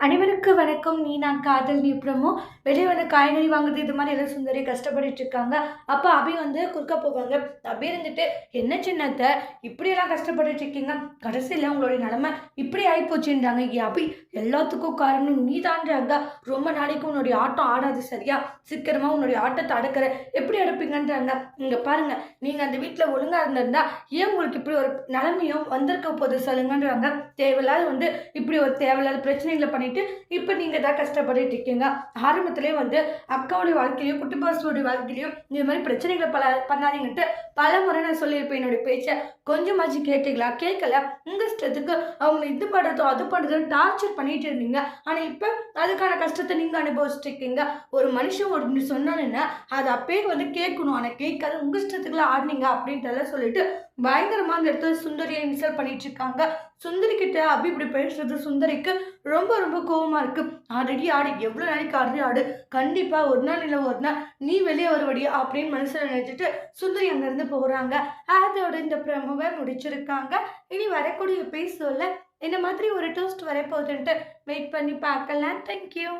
அனைவருக்கு வணக்கம். நீ நான் காதல் நீ பிரமோ. வெளியே வந்து காய்கறி வாங்குறது இது மாதிரி எல்லாம் சுந்தரி கஷ்டப்பட்டு இருக்காங்க. அப்போ அபி வந்து குறுக்க போவாங்க. அபி இருந்துட்டு என்ன சின்னத்தை? இப்படியெல்லாம் கஷ்டப்பட்டு இருக்கீங்க? கடைசியில் உங்களுடைய நிலமை இப்படி ஆகிப்போச்சுன்றாங்க போச்சுன்றாங்க அபி எல்லாத்துக்கும் காரணம் நீ தான்றாங்க ரொம்ப நாளைக்கு உன்னுடைய ஆட்டம் ஆடாது சரியா? சீக்கிரமாக உன்னுடைய ஆட்டத்தை அடக்கிற. எப்படி அடப்பீங்கன்றாங்க இங்கே பாருங்கள் நீங்கள் அந்த வீட்டில் ஒழுங்காக இருந்திருந்தா ஏன் உங்களுக்கு இப்படி ஒரு நிலைமையும் வந்திருக்க போது சொல்லுங்கன்றாங்க தேவையில்லாத வந்து இப்படி ஒரு தேவையில்லாத பிரச்சனைகளை பண்ணி பண்ணிவிட்டு இப்போ நீங்கள் தான் கஷ்டப்பட்டுட்டு இருக்கீங்க. ஆரம்பத்திலே வந்து அக்காவுடைய வாழ்க்கையிலையும் குட்டி பாசுடைய வாழ்க்கையிலையும் இந்த மாதிரி பிரச்சனைகளை பல பண்ணாதீங்கன்ட்டு பல முறை நான் சொல்லியிருப்பேன். என்னுடைய பேச்சை கொஞ்சமாச்சு கேட்டீங்களா? கேட்கல. உங்கள் இஷ்டத்துக்கு அவங்களை இது பண்ணுறதோ அது பண்ணுறதோ டார்ச்சர் பண்ணிட்டு இருந்தீங்க. ஆனால் இப்போ அதுக்கான கஷ்டத்தை நீங்கள் அனுபவிச்சுட்டு இருக்கீங்க. ஒரு மனுஷன் ஒன்று சொன்னானுன்னா அதை அப்பயே வந்து கேட்கணும். ஆனால் கேட்காது. உங்கள் இஷ்டத்துக்குலாம் ஆடினீங்க அப்படின்ட்டு சொல்லிட்டு பயங்கரமாக அந்த இடத்துல சுந்தரியை இன்சல்ட் பண்ணிட்டு இருக்காங்க. சுந்தரி கிட்ட அப்படி இப்படி பேசுறது சுந்தரிக்கு ரொம்ப ரொம்ப கோவமாக இருக்குது ஆல்ரெடி ஆடு எவ்வளோ நாளைக்கு ஆடி ஆடு. கண்டிப்பாக ஒரு நாள் இல்லை ஒரு நாள் நீ வெளியே வருவடியா அப்படின்னு மனசில் நினச்சிட்டு சுந்தரி அங்கேருந்து போகிறாங்க அதோட இந்த பிரமுவை முடிச்சிருக்காங்க. இனி வரக்கூடிய பேசல இந்த மாதிரி ஒரு டோஸ்ட் வரப்போகுதுன்ட்டு வெயிட் பண்ணி பார்க்கலாம். தேங்க்யூ